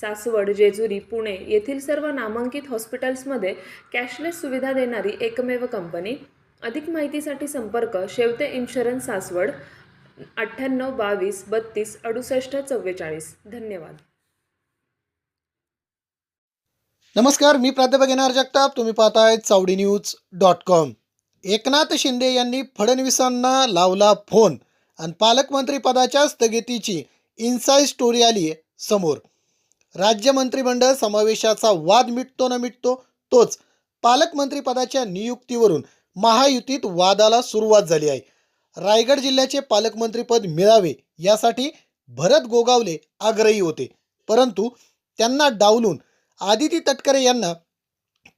सासवड जेजुरी पुणे येथील सर्व नामांकित हॉस्पिटल्समध्ये कॅशलेस सुविधा देणारी एकमेव कंपनी. अधिक माहितीसाठी संपर्क शेवते इन्शुरन्स सासवड अठ्ठ्याण्णव बावीस बत्तीस अडुसष्ट चव्वेचाळीस. धन्यवाद. नमस्कार मी प्राध्यापक येणार जगताप. तुम्ही पाहताय Chavadi news dot com. Eknath Shinde यांनी फडणवीसांना लावला फोन आणि पालकमंत्री पदाच्या स्थगितीची इन्साईड स्टोरी आली आहे समोर. राज्य मंत्रिमंडळ समावेशाचा वाद मिटतो न मिटतो तोच पालकमंत्रीपदाच्या नियुक्तीवरून महायुतीत वादाला सुरुवात झाली आहे. रायगड जिल्ह्याचे पालकमंत्रीपद मिळावे यासाठी भरत गोगावले आग्रही होते. परंतु त्यांना डावलून आदिती तटकरे यांना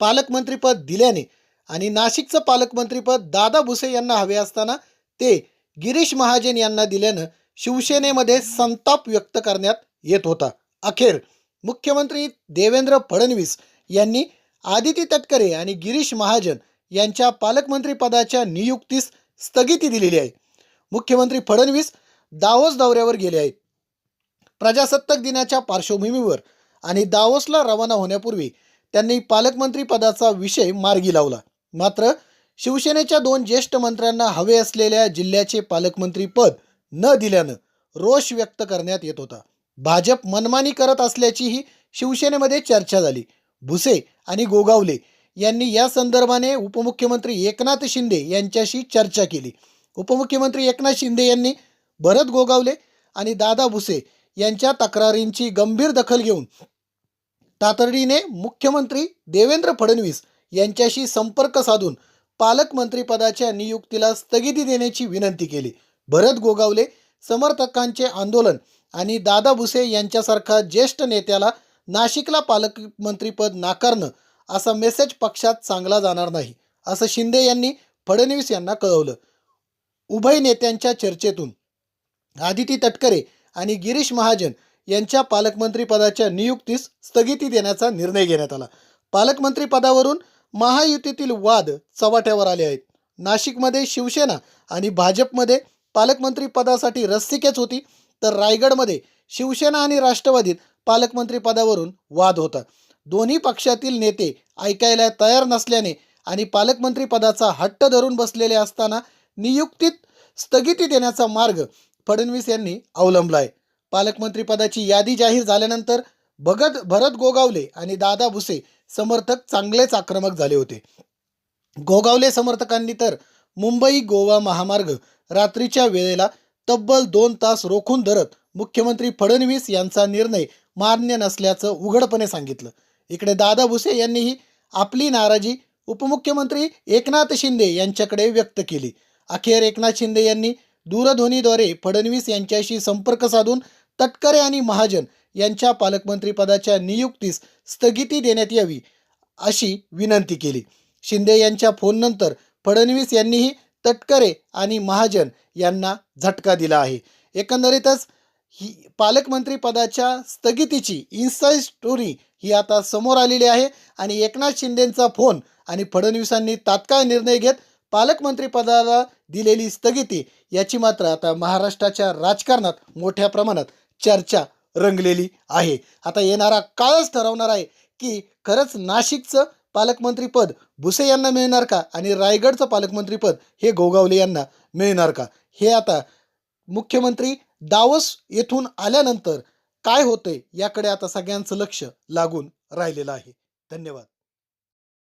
पालकमंत्रीपद दिल्याने आणि नाशिकचं पालकमंत्रीपद दादा भुसे यांना हवे असताना ते गिरीश महाजन यांना दिल्यानं शिवसेनेमध्ये संताप व्यक्त करण्यात येत होता. अखेर मुख्यमंत्री देवेंद्र फडणवीस यांनी आदिती तटकरे आणि गिरीश महाजन यांच्या पालकमंत्रीपदाच्या नियुक्तीस स्थगिती दिलेली आहे. मुख्यमंत्री फडणवीस दावोस दौऱ्यावर गेले आहेत. प्रजासत्ताक दिनाच्या पार्श्वभूमीवर आणि दावोसला रवाना होण्यापूर्वी त्यांनी पालकमंत्री पदाचा विषय मार्गी लावला. मात्र शिवसेनेच्या दोन ज्येष्ठ मंत्र्यांना हवे असलेल्या जिल्ह्याचे पालकमंत्री पद न दिल्यानं रोष व्यक्त करण्यात येत होता. भाजप मनमानी करत असल्याचीही शिवसेनेमध्ये चर्चा झाली. भुसे आणि गोगावले यांनी या संदर्भाने उपमुख्यमंत्री एकनाथ शिंदे यांच्याशी चर्चा केली. उपमुख्यमंत्री एकनाथ शिंदे यांनी भरत गोगावले आणि दादा भुसे यांच्या तक्रारींची गंभीर दखल घेऊन तातडीने मुख्यमंत्री देवेंद्र फडणवीस यांच्याशी संपर्क साधून पालकमंत्रीपदाच्या नियुक्तीला स्थगिती देण्याची विनंती केली. भरत गोगावले समर्थकांचे आंदोलन आणि दादा भुसे यांच्यासारखा ज्येष्ठ नेत्याला नाशिकला पालकमंत्रीपद नाकारणं असा मेसेज पक्षात चांगला जाणार नाही असं शिंदे यांनी फडणवीस यांना कळवलं. उभय नेत्यांच्या चर्चेतून आदिती तटकरे आणि गिरीश महाजन यांच्या पालकमंत्रीपदाच्या नियुक्तीस स्थगिती देण्याचा निर्णय घेण्यात आला. पालकमंत्रीपदावरून महायुतीतील वाद चव्हाट्यावर आले आहेत. नाशिकमध्ये शिवसेना आणि भाजपमध्ये पालकमंत्री पदासाठी रस्सिकेच होती तर रायगडमध्ये शिवसेना आणि राष्ट्रवादीत पालकमंत्री पदावरून वाद होता. दोन्ही पक्षातील नेते ऐकायला तयार नसल्याने आणि पालकमंत्री पदाचा हट्ट धरून बसलेले असताना नियुक्तीत स्थगिती देण्याचा मार्ग फडणवीस यांनी अवलंबला आहे पालकमंत्री पदाची यादी जाहीर झाल्यानंतर भगत भरत गोगावले आणि दादा भुसे समर्थक चांगलेच आक्रमक झाले होते. गोगावले समर्थकांनी तर मुंबई गोवा महामार्ग रात्रीच्या वेळेला तब्बल दोन तास रोखून धरत मुख्यमंत्री फडणवीस यांचा निर्णय मान्य नसल्याचं उघडपणे सांगितलं. इकडे दादा भुसे यांनीही आपली नाराजी उपमुख्यमंत्री एकनाथ शिंदे यांच्याकडे व्यक्त केली. अखेर एकनाथ शिंदे यांनी दूरध्वनीद्वारे फडणवीस यांच्याशी संपर्क साधून तटकरे आणि महाजन यांच्या पालकमंत्रीपदाच्या नियुक्तीस स्थगिती देण्यात यावी अशी विनंती केली. शिंदे यांच्या फोननंतर फडणवीस यांनीही तटकरे आणि महाजन यांना झटका दिला आहे. एकंदरीतच ही पालकमंत्री पदाच्या स्थगितीची इन्साईड स्टोरी ही आता समोर आलेली आहे आणि एकनाथ शिंदेंचा फोन आणि फडणवीसांनी तात्काळ निर्णय घेत पालकमंत्री पदाला दिलेली स्थगिती याची मात्र आता महाराष्ट्राच्या राजकारणात मोठ्या प्रमाणात चर्चा रंगलेली आहे. आता येणारा काळच ठरवणार आहे की खरंच नाशिकचं पालकमंत्रीपद भुसे यांना मिळणार का? आणि रायगडचं पालकमंत्रीपद हे गोगावले यांना मिळणार का? हे आता मुख्यमंत्री दावस येथून आल्यानंतर काय होते याकडे आता सगळ्यांचं लक्ष लागून राहिलेलं आहे. धन्यवाद.